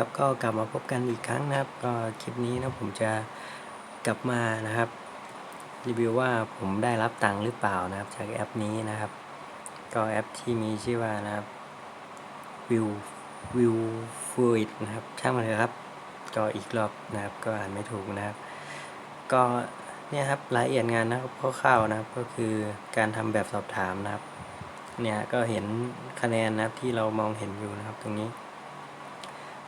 ครับก็กลับมาพบกันอีกครั้งนะครับ ก็คลิปนี้นะผมจะกลับมานะครับ รีวิวว่าผมได้รับตังค์หรือเปล่านะครับ จากแอปนี้นะครับ ก็แอปที่มีชื่อว่านะครับวิววิวฟูดนะครับช่างมันเลยครับก็อีกรอบนะครับ ก็อ่านไม่ถูกนะครับ ก็เนี่ยครับรายละเอียดงานนะครับคร่าวๆนะครับก็คือการทำแบบสอบถามนะครับ เนี่ยก็เห็นคะแนนนะครับที่เรามองเห็นอยู่นะครับตรงนี้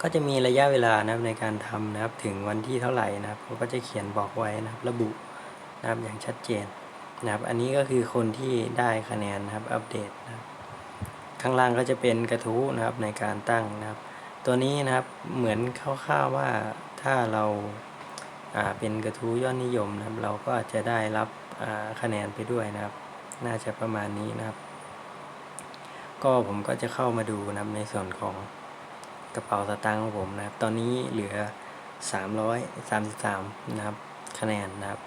ก็จะมีระยะเวลานะครับในการทำนะครับถึงวันที่เท่าไหร่นะครับเขาก็จะเขียนบอกไว้นะครับระบุนะครับอย่างชัดเจนนะครับอันนี้ก็คือคนที่ได้คะแนนนะครับอัปเดตนะครับข้างล่างก็จะเป็นกระทู้นะครับในการตั้งนะครับ ตัวนี้นะครับเหมือนคร่าวๆว่าถ้าเราอ่าเป็นกระทู้ยอดนิยมนะครับ เราก็อาจจะได้รับอ่าคะแนนไปด้วยนะครับ น่าจะประมาณนี้นะครับ ก็ผมก็จะเข้ามาดูนะครับในส่วนของ ระเป๋าสตางค์ของผมนะครับ ตอนนี้เหลือ 333 นะครับ คะแนนนะครับ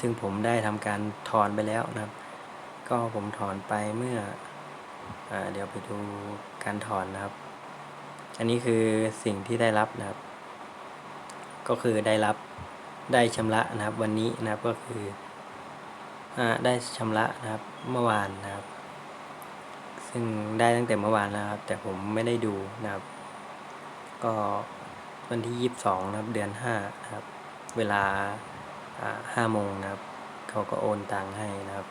ซึ่งผมได้ทำการถอนไปแล้วนะครับ ก็ผมถอนไปเมื่ออเดี๋ยวไปดูการถอนนะครับ อันนี้คือสิ่งที่ได้รับนะครับ ก็คือได้รับได้ชำระนะครับ วันนี้นะครับก็คืออได้ชำระนะครับเมื่อวานนะครับ ซึ่งได้ตั้งแต่เมื่อวานแล้วครับ แต่ผมไม่ได้ดูนะครับ ก็วันที่ 22นะครับเดือน5นะครับ เวลาห้าโมงนะครับเขาก็โอนตังค์ให้นะครับ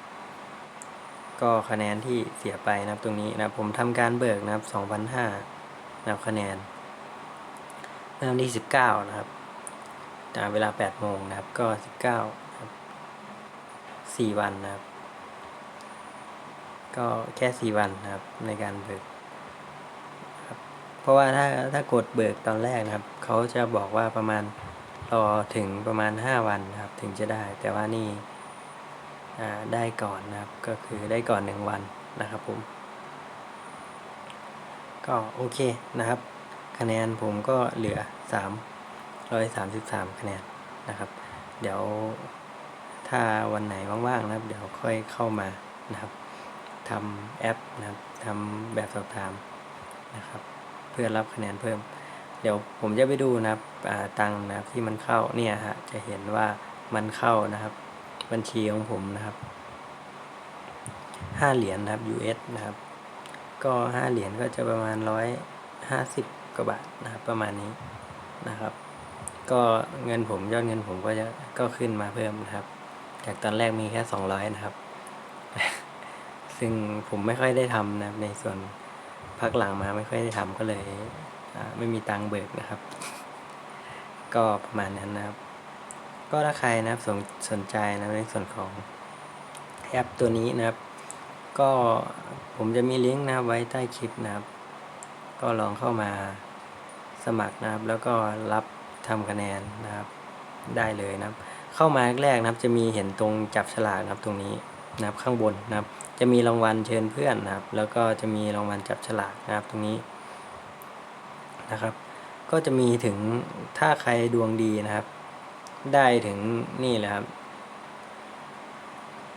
ก็คะแนนที่เสียไปนะครับตรงนี้นะครับผมทำการเบิกนะครับ2,500นะครับคะแนนเมื่อวันที่ 19 นะครับตามเวลา8โมงนะครับก็ 19ครับ4วันนะครับ ก็แค่ 4 วันนะครับในการเบิก เพราะว่าถ้าถ้ากดเบิกตอนแรกนะครับ เขาจะบอกว่าประมาณรอถึงประมาณ 5 วันนะครับถึงจะได้ แต่ว่านี่ได้ก่อนนะครับ ก็คือได้ก่อน 1 วันนะครับผม ก็โอเคนะครับ คะแนนผมก็เหลือ 333 คะแนนนะครับ เดี๋ยวถ้าวันไหนว่างๆนะครับ เดี๋ยวค่อยเข้ามานะครับทำแอปนะครับทำแบบสอบถามนะครับ เพื่อรับคะแนนเพิ่ม เดี๋ยวผมจะไปดูนะครับตังนะครับที่มันเข้าเนี่ยฮะจะเห็นว่ามันเข้านะครับ บัญชีของผมนะครับห้าเหรียญนะครับ US นะครับ ก็ห้าเหรียญก็จะประมาณร้อยห้าสิบกว่าบาทนะครับ ประมาณนี้นะครับ ก็เงินผมยอดเงินผมก็จะก็ขึ้นมาเพิ่มนะครับ จากตอนแรกมีแค่สองร้อยนะครับ ซึ่งผมไม่ค่อยได้ทำนะครับในส่วน พักหลังมาไม่ค่อยได้ทำก็เลยไม่มีตังเบิกนะครับ ก็ประมาณนั้นนะครับ ก็ถ้าใครนะครับสนสนใจนะในส่วนของแอปตัวนี้นะครับ ก็ผมจะมีลิงก์นะครับไว้ใต้คลิปนะครับ ก็ลองเข้ามาสมัครนะครับ แล้วก็รับทำคะแนนนะครับได้เลยนะครับ เข้ามาแรกนะครับจะมีเห็นตรงจับฉลากนะครับตรงนี้ นะครับข้างบนนะครับ จะมีรางวัลเชิญเพื่อนนะครับ แล้วก็จะมีรางวัลจับฉลากนะครับตรงนี้นะครับ ก็จะมีถึงถ้าใครดวงดีนะครับ ได้ถึงนี่แหละครับ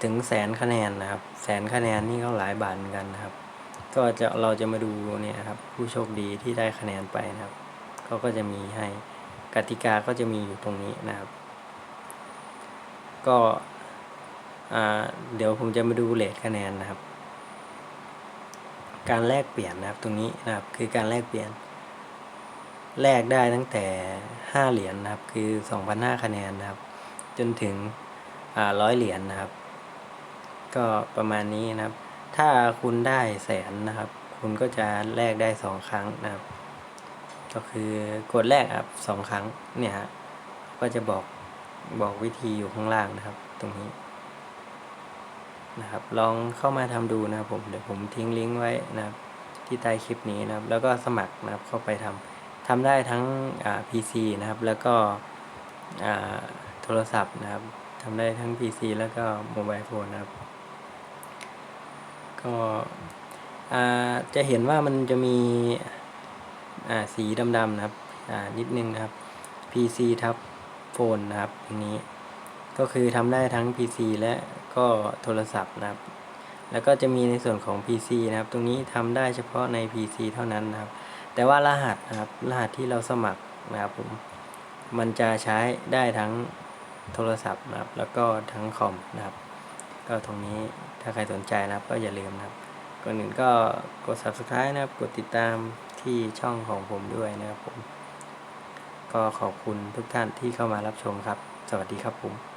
ถึงแสนคะแนนนะครับ แสนคะแนนนี่ก็หลายบาทเหมือนกันนะครับ ก็จะเราจะมาดูเนี่ยครับ ผู้โชคดีที่ได้คะแนนไปนะครับเขาก็จะมีให้กติกาก็จะมีอยู่ตรงนี้นะครับ ก็ เดี๋ยวผมจะมาดูเลทคะแนนนะครับ การแลกเปลี่ยนนะครับตรงนี้นะครับคือการแลกเปลี่ยน แลกได้ตั้งแต่ 5 เหรียญนะครับคือ 2,500คะแนนนะครับ จนถึงร้อยเหรียญนะครับ ก็ประมาณนี้นะครับ ถ้าคุณได้แสนนะครับ คุณก็จะแลกได้ 2 ครั้งนะครับ ก็คือกดแรกครับสองครั้งเนี่ยฮะก็จะบอกบอกวิธีอยู่ข้างล่างนะครับ ตรงนี้ นะครับ ลองเข้ามาทำดูนะครับผมเดี๋ยวผมทิ้งลิงก์ไว้นะครับที่ใต้คลิปนี้นะครับ แล้วก็สมัครนะครับเข้าไปทำทำได้ทั้งอ่า PC นะครับ แล้วก็อ่าโทรศัพท์นะครับทำได้ทั้ง PC แล้วก็โมบายโฟนนะครับ ก็อ่าจะเห็นว่ามันจะมีอ่าสีดำๆนะครับอ่านิดนึงนะครับ PC ทับโฟนนะครับอย่างนี้ ก็คือทำได้ทั้ง PC และ ก็โทรศัพท์นะครับ แล้วก็จะมีในส่วนของ PC นะครับ ตรงนี้ทำได้เฉพาะใน PC เท่านั้นนะครับ แต่ว่ารหัสนะครับ รหัสที่เราสมัครนะครับผม มันจะใช้ได้ทั้งโทรศัพท์นะครับ แล้วก็ทั้งคอมนะครับ ก็ตรงนี้ถ้าใครสนใจนะครับ ก็อย่าลืมนะครับก่อนอื่นก็กด subscribe นะครับ กดติดตามที่ช่องของผมด้วยนะครับผม ก็ขอบคุณทุกท่านที่เข้ามารับชมครับ สวัสดีครับผม